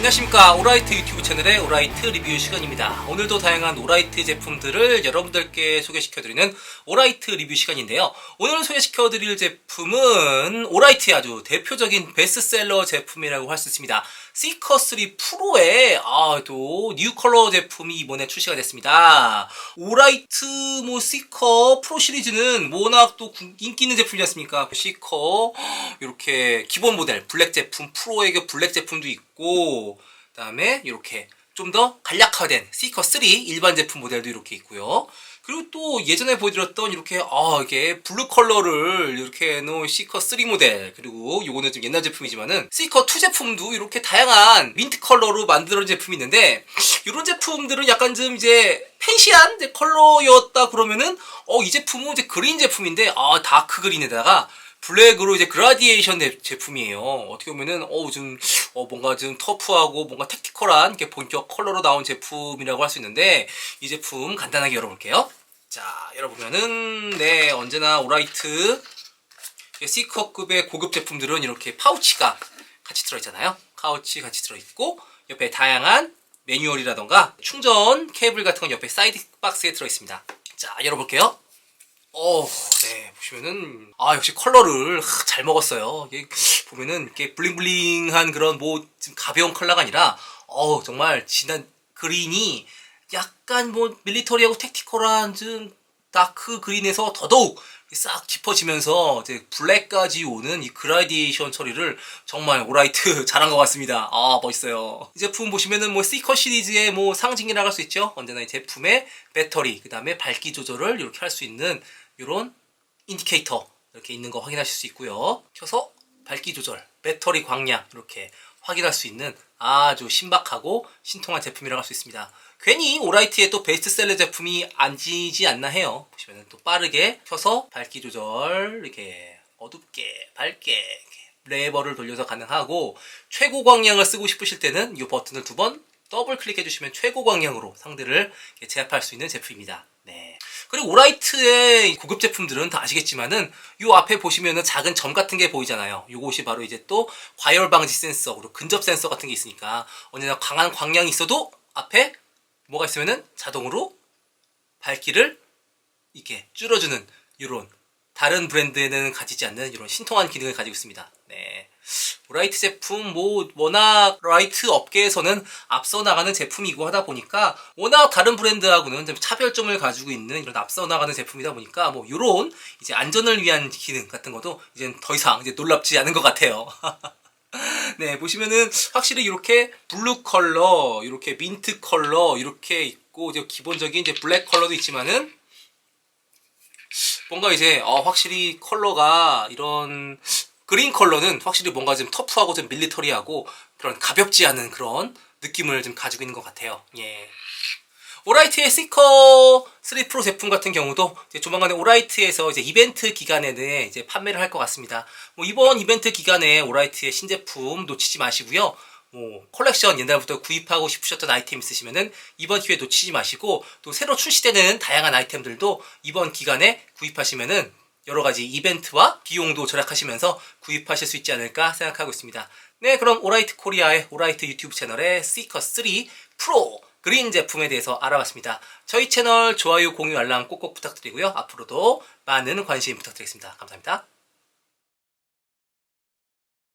안녕하십니까. 오라이트 유튜브 채널의 오라이트 리뷰 시간입니다. 오늘도 다양한 오라이트 제품들을 여러분들께 소개시켜드리는 오라이트 리뷰 시간인데요. 오늘 소개시켜드릴 제품은 오라이트의 아주 대표적인 베스트셀러 제품이라고 할 수 있습니다. 시커3 프로의 아, 또 뉴 컬러 제품이 이번에 출시가 됐습니다. 오라이트 뭐 시커 프로 시리즈는 워낙 또 구- 인기 있는 제품이지 않습니까? 시커 이렇게 기본 모델 블랙 제품 프로의 블랙 제품도 있고 그다음에 이렇게 좀 더 간략화된 시커 3 일반 제품 모델도 이렇게 있고요. 그리고 또 예전에 보여드렸던 이렇게 아 이게 블루 컬러를 이렇게 해놓은 시커 3 모델 그리고 요거는 좀 옛날 제품이지만은 시커 2 제품도 이렇게 다양한 민트 컬러로 만들어진 제품이 있는데 이런 제품들은 약간 좀 이제 이제 컬러였다 그러면은 어 이 제품은 이제 그린 제품인데 아 다크 그린에다가 블랙으로 이제 그라디에이션 제- 제품이에요. 어떻게 보면은 어 좀 어, 뭔가 좀 터프하고 뭔가 택티컬한 이렇게 본격 컬러로 나온 제품이라고 할 수 있는데 이 제품 간단하게 열어볼게요. 자, 열어보면은 네 언제나 오라이트 C컵급의 고급 제품들은 이렇게 파우치가 같이 들어있잖아요. 파우치 같이 들어있고 옆에 다양한 매뉴얼이라던가 충전 케이블 같은 건 옆에 사이드 박스에 들어있습니다. 자, 열어볼게요. 어, 네, 보시면은, 아, 역시 컬러를 하, 잘 먹었어요. 이게 보면은, 이렇게 블링블링한 그런 뭐, 좀 가벼운 컬러가 아니라, 어 정말 진한 그린이 약간 뭐, 밀리터리하고 택티컬한 좀 다크 그린에서 더더욱 싹 깊어지면서 이제 블랙까지 오는 이 그라디에이션 처리를 정말 오라이트 잘한 것 같습니다. 아 멋있어요. 이 제품 보시면은 뭐 시커 시리즈의 뭐 상징이라고 할 수 있죠. 언제나 이 제품의 배터리 그 다음에 밝기 조절을 이렇게 할 수 있는 이런 인디케이터 이렇게 있는 거 확인하실 수 있고요. 켜서 밝기 조절, 배터리 광량 이렇게 확인할 수 있는 아주 신박하고 신통한 제품이라고 할 수 있습니다. 괜히 오라이트의 또 베스트셀러 제품이 아니지 않나 해요. 보시면 또 빠르게 켜서 밝기 조절 이렇게 어둡게 밝게 레버를 돌려서 가능하고 최고 광량을 쓰고 싶으실 때는 이 버튼을 두 번 더블 클릭해 주시면 최고 광량으로 상대를 제압할 수 있는 제품입니다. 네. 그리고 오라이트의 고급 제품들은 다 아시겠지만은 요 앞에 보시면은 작은 점 같은 게 보이잖아요. 요것이 바로 이제 또 과열 방지 센서, 그리고 근접 센서 같은 게 있으니까 언제나 강한 광량이 있어도 앞에 뭐가 있으면은 자동으로 밝기를 이렇게 줄여주는 이런 다른 브랜드에는 가지지 않는 이런 신통한 기능을 가지고 있습니다. 네. 라이트 제품 뭐 워낙 라이트 업계에서는 앞서 나가는 제품이고 하다 보니까 워낙 다른 브랜드하고는 좀 차별점을 가지고 있는 이런 앞서 나가는 제품이다 보니까 뭐 이런 이제 안전을 위한 기능 같은 것도 이제 더 이상 이제 놀랍지 않은 것 같아요. 네, 보시면은 확실히 이렇게 블루 컬러, 이렇게 민트 컬러 이렇게 있고 이제 기본적인 이제 블랙 컬러도 있지만은 뭔가 이제 어, 확실히 컬러가 이런 그린 컬러는 확실히 뭔가 좀 터프하고 좀 밀리터리하고 그런 가볍지 않은 그런 느낌을 좀 가지고 있는 것 같아요. 예. 오라이트의 시커 3 프로 제품 같은 경우도 조만간에 오라이트에서 이제 이벤트 기간에는 이제 판매를 할 것 같습니다. 뭐 이번 이벤트 기간에 오라이트의 신제품 놓치지 마시고요. 뭐 컬렉션 옛날부터 구입하고 싶으셨던 아이템 있으시면은 이번 기회에 놓치지 마시고 또 새로 출시되는 다양한 아이템들도 이번 기간에 구입하시면은 여러 가지 이벤트와 비용도 절약하시면서 구입하실 수 있지 않을까 생각하고 있습니다. 네, 그럼 오라이트 코리아의 오라이트 유튜브 채널의 시커 3 프로 그린 제품에 대해서 알아봤습니다. 저희 채널 좋아요, 공유, 알람 꼭꼭 부탁드리고요. 앞으로도 많은 관심 부탁드리겠습니다. 감사합니다.